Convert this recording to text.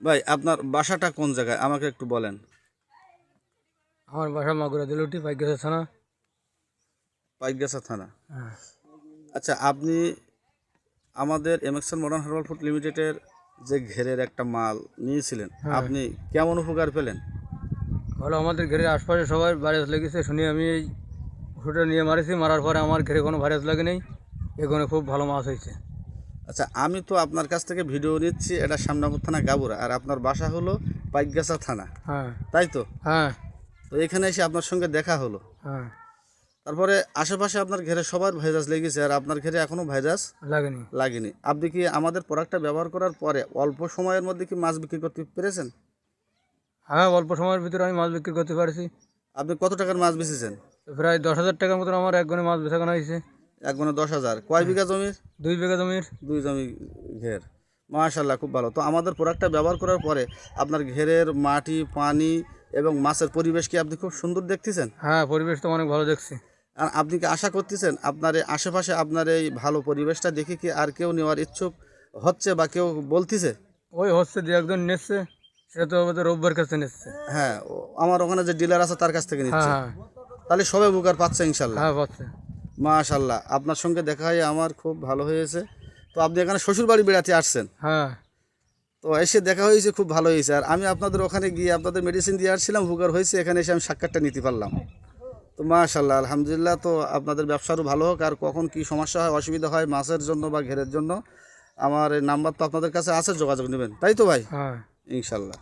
ভাই আপনার বাসাটা কোন জায়গায়? আমাকে একটু বলেন। আমার বাসা মাগুরা দিলুটি পাইকেছে থানা। পাইকগাছা থানা। হ্যাঁ। আচ্ছা আপনি আমাদের এমএক্সএল মডার্ন হার্বাল ফুড লিমিটেডের যে ঘেরের একটা মাল নিয়েছিলেন হ্যাঁ। আপনি কেমন উপকার পেলেন? ভালো আমাদের ঘেরের আশপাশে সবাই ভাইরাস লেগেছে। শুনে আমি এই ওষুধটা নিয়ে মারিছি মারার পরে আমার ঘেরে কোনো ভাইরাস লাগে নেই। এখানে খুব ভালো মাছ হয়েছে। আচ্ছা আমি তো আপনার কাছ থেকে ভিডিও নিচ্ছি এটা সামনাপুর থানা গাবুরা আর আপনার বাসা হলো পাইকগাছা থানা। হ্যাঁ। তাই তো? হ্যাঁ। তো এখানে এসে আপনার সঙ্গে দেখা হলো। হ্যাঁ। তারপরে আশেপাশে আপনার ঘেরে সবার ভাইরাস লেগেছে আর আপনার ঘেরে এখনও ভাইরাস লাগেনি। লাগেনি। আপনি কি আমাদের প্রোডাক্টটা ব্যবহার করার পরে অল্প সময়ের মধ্যে কি মাছ বিক্রি করতে পেরেছেন? হ্যাঁ অল্প সময়ের ভিতরে আমি মাছ বিক্রি করতে পারছি। আপনি কত টাকার মাছ বেচেছেন? প্রায় দশ হাজার টাকার মতন আমার এক গনে মাছ বেচাকেনা হয়েছে। এক গুণে দশ হাজার। কয় বিঘা জমির? দুই বিঘা জমির। দুই জমি ঘের। মাশাল্লাহ খুব ভালো। তো আমাদের প্রোডাক্টটা ব্যবহার করার পরে আপনার ঘেরের মাটি পানি এবং মাছের পরিবেশ কি আপনি খুব সুন্দর দেখতেছেন? হ্যাঁ পরিবেশ তো অনেক ভালো দেখছি। আর আপনি কি আশা করতেছেন আপনার এই আশেপাশে আপনার এই ভালো পরিবেশটা দেখে কি আর কেউ নেওয়ার ইচ্ছুক হচ্ছে বা কেউ বলতেছে? ওই হচ্ছে দু একজন নিচ্ছে সেটা তো আমাদের রোববার কাছে নিচ্ছে হ্যাঁ আমার ওখানে যে ডিলার আছে তার কাছ থেকে হ্যাঁ নিচ্ছে। হ্যাঁ। তাহলে সবে বুকার পাচ্ছে ইনশাল্লাহ হ্যাঁ পাচ্ছে। মাশাল্লাহ আপনার সঙ্গে দেখা হয়ে আমার খুব ভালো হয়েছে। তো আপনি এখানে শ্বশুর বাড়ি বেড়াতে আসছেন। হ্যাঁ। তো এসে দেখা হয়েছে খুব ভালো হয়েছে। আর আমি আপনাদের ওখানে গিয়ে আপনাদের মেডিসিন দিয়ে আসছিলাম হুগার হয়েছে এখানে এসে আমি সাক্ষাৎটা নিতে পারলাম। তো মাশাল্লাহ আলহামদুলিল্লাহ তো আপনাদের ব্যবসারও ভালো হোক আর কখন কি সমস্যা হয় অসুবিধা হয় মাছের জন্য বা ঘেরের জন্য আমার এই নাম্বার তো আপনাদের কাছে আছে যোগাযোগ নেবেন। তাই তো ভাই? হ্যাঁ। ইনশাল্লাহ